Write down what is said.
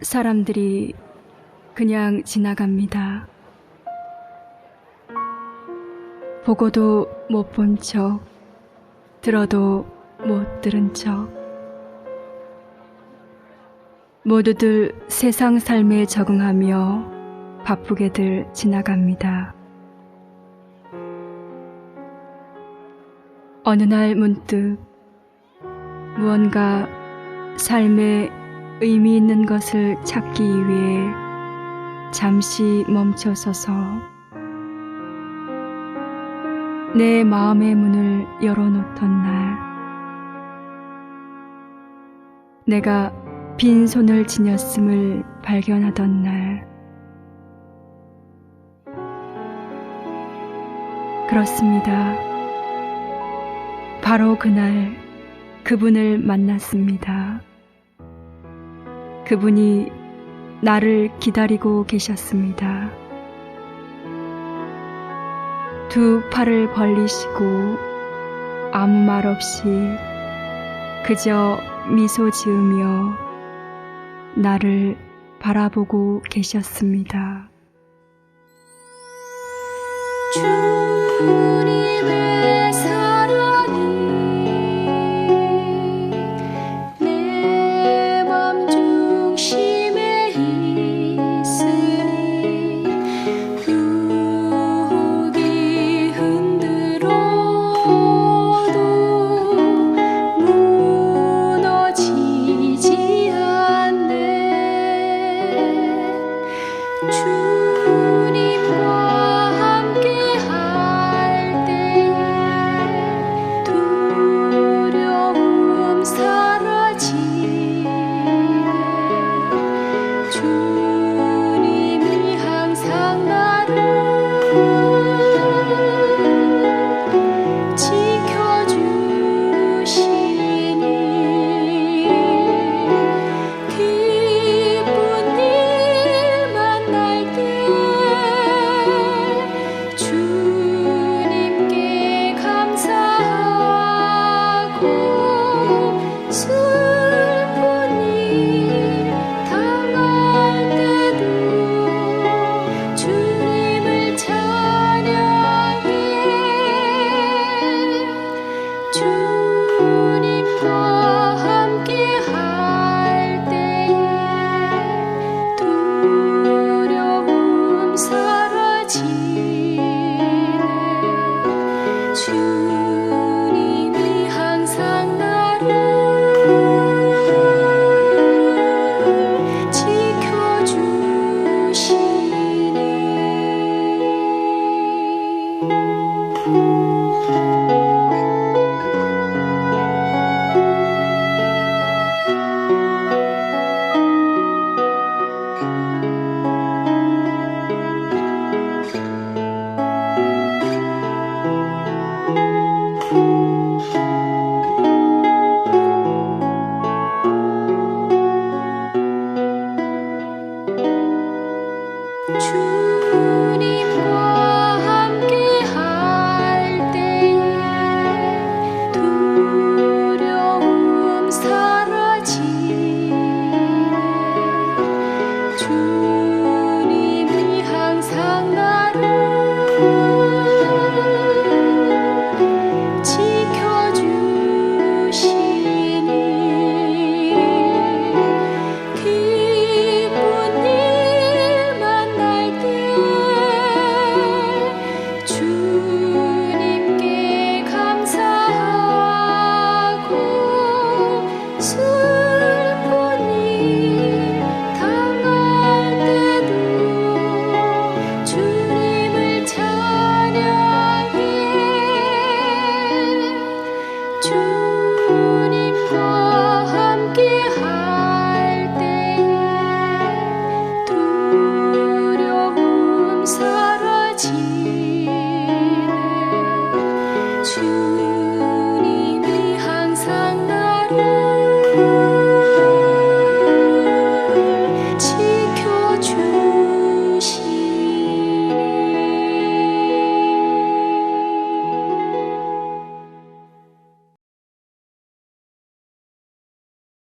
사람들이 그냥 지나갑니다. 보고도 못 본 척, 들어도 못 들은 척. 모두들 세상 삶에 적응하며 바쁘게들 지나갑니다. 어느 날 문득 무언가 삶에 의미 있는 것을 찾기 위해 잠시 멈춰서서 내 마음의 문을 열어놓던 날, 내가 빈손을 지녔음을 발견하던 날, 그렇습니다. 바로 그날 그분을 만났습니다. 그분이 나를 기다리고 계셨습니다. 두 팔을 벌리시고 아무 말 없이 그저 미소 지으며 나를 바라보고 계셨습니다. 사 true.